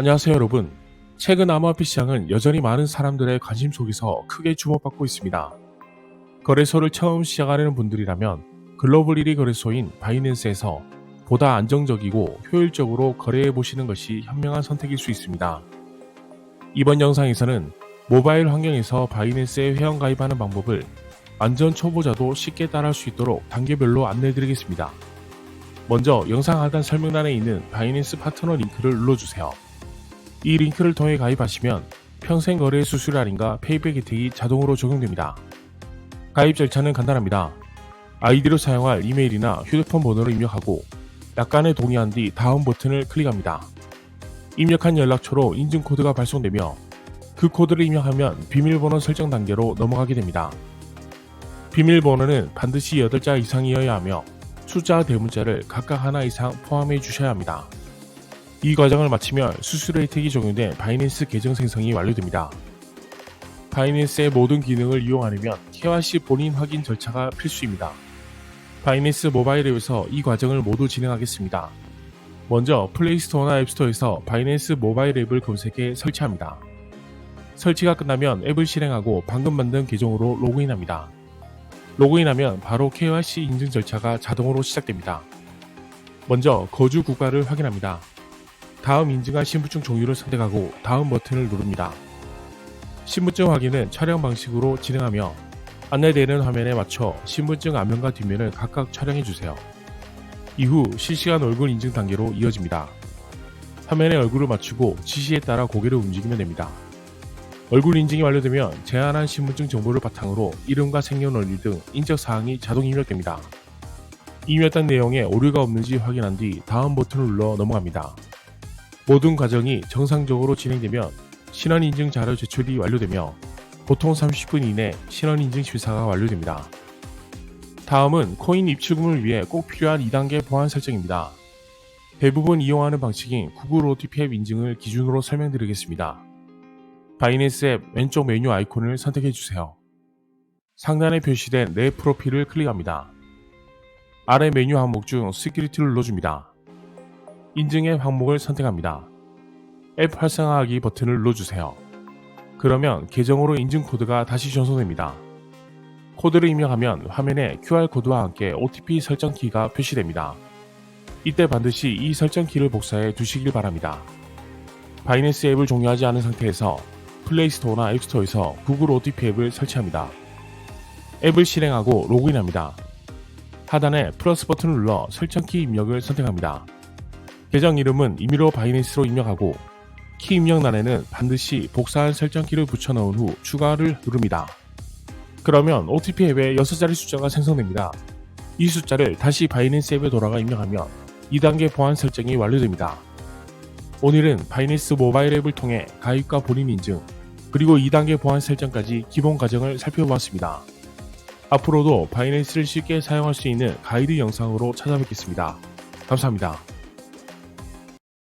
안녕하세요 여러분. 최근 암호화폐 시장은 여전히 많은 사람들의 관심 속에서 크게 주목받고 있습니다. 거래소를 처음 시작하려는 분들이라면 글로벌 1위 거래소인 바이낸스에서 보다 안정적이고 효율적으로 거래해 보시는 것이 현명한 선택일 수 있습니다. 이번 영상에서는 모바일 환경에서 바이낸스에 회원 가입하는 방법을 완전 초보자도 쉽게 따라할 수 있도록 단계별로 안내해 드리겠습니다. 먼저 영상 하단 설명란에 있는 바이낸스 파트너 링크를 눌러주세요. 이 링크를 통해 가입하시면 평생 거래 수수료 할인과 페이백 혜택이 자동으로 적용됩니다. 가입 절차는 간단합니다. 아이디로 사용할 이메일이나 휴대폰 번호를 입력하고 약간의 동의한 뒤 다음 버튼을 클릭합니다. 입력한 연락처로 인증코드가 발송되며 그 코드를 입력하면 비밀번호 설정 단계로 넘어가게 됩니다. 비밀번호는 반드시 8자 이상이어야 하며 숫자 대문자를 각각 하나 이상 포함해 주셔야 합니다. 이 과정을 마치면 수수료 혜택이 적용된 바이낸스 계정 생성이 완료됩니다. 바이낸스의 모든 기능을 이용하려면 KYC 본인 확인 절차가 필수입니다. 바이낸스 모바일 앱에서 이 과정을 모두 진행하겠습니다. 먼저 플레이스토어나 앱스토어에서 바이낸스 모바일 앱을 검색해 설치합니다. 설치가 끝나면 앱을 실행하고 방금 만든 계정으로 로그인합니다. 로그인하면 바로 KYC 인증 절차가 자동으로 시작됩니다. 먼저 거주 국가를 확인합니다. 다음 인증한 신분증 종류를 선택하고 다음 버튼을 누릅니다. 신분증 확인은 촬영 방식으로 진행하며 안내되는 화면에 맞춰 신분증 앞면과 뒷면을 각각 촬영해 주세요. 이후 실시간 얼굴 인증 단계로 이어집니다. 화면에 얼굴을 맞추고 지시에 따라 고개를 움직이면 됩니다. 얼굴 인증이 완료되면 제한한 신분증 정보를 바탕으로 이름과 생년월일 등 인적 사항이 자동 입력됩니다. 입력한 내용에 오류가 없는지 확인한 뒤 다음 버튼을 눌러 넘어갑니다. 모든 과정이 정상적으로 진행되면 신원 인증 자료 제출이 완료되며 보통 30분 이내 신원 인증 심사가 완료됩니다. 다음은 코인 입출금을 위해 꼭 필요한 2단계 보안 설정입니다. 대부분 이용하는 방식인 구글 OTP 앱 인증을 기준으로 설명드리겠습니다. 바이낸스 앱 왼쪽 메뉴 아이콘을 선택해 주세요. 상단에 표시된 내 프로필을 클릭합니다. 아래 메뉴 항목 중 시큐리티를 눌러줍니다. 인증 앱 항목을 선택합니다. 앱 활성화하기 버튼을 눌러주세요. 그러면 계정으로 인증 코드가 다시 전송됩니다. 코드를 입력하면 화면에 QR코드와 함께 OTP 설정 키가 표시됩니다. 이때 반드시 이 설정 키를 복사해 두시길 바랍니다. 바이낸스 앱을 종료하지 않은 상태에서 플레이스토어나 앱스토어에서 구글 OTP 앱을 설치합니다. 앱을 실행하고 로그인합니다. 하단에 플러스 버튼을 눌러 설정키 입력을 선택합니다. 계정 이름은 임의로 바이낸스로 입력하고 키 입력란에는 반드시 복사한 설정키를 붙여넣은 후 추가를 누릅니다. 그러면 OTP 앱에 6자리 숫자가 생성됩니다. 이 숫자를 다시 바이낸스 앱에 돌아가 입력하면 2단계 보안 설정이 완료됩니다. 오늘은 바이낸스 모바일 앱을 통해 가입과 본인 인증, 그리고 2단계 보안 설정까지 기본 과정을 살펴보았습니다. 앞으로도 바이낸스를 쉽게 사용할 수 있는 가이드 영상으로 찾아뵙겠습니다. 감사합니다.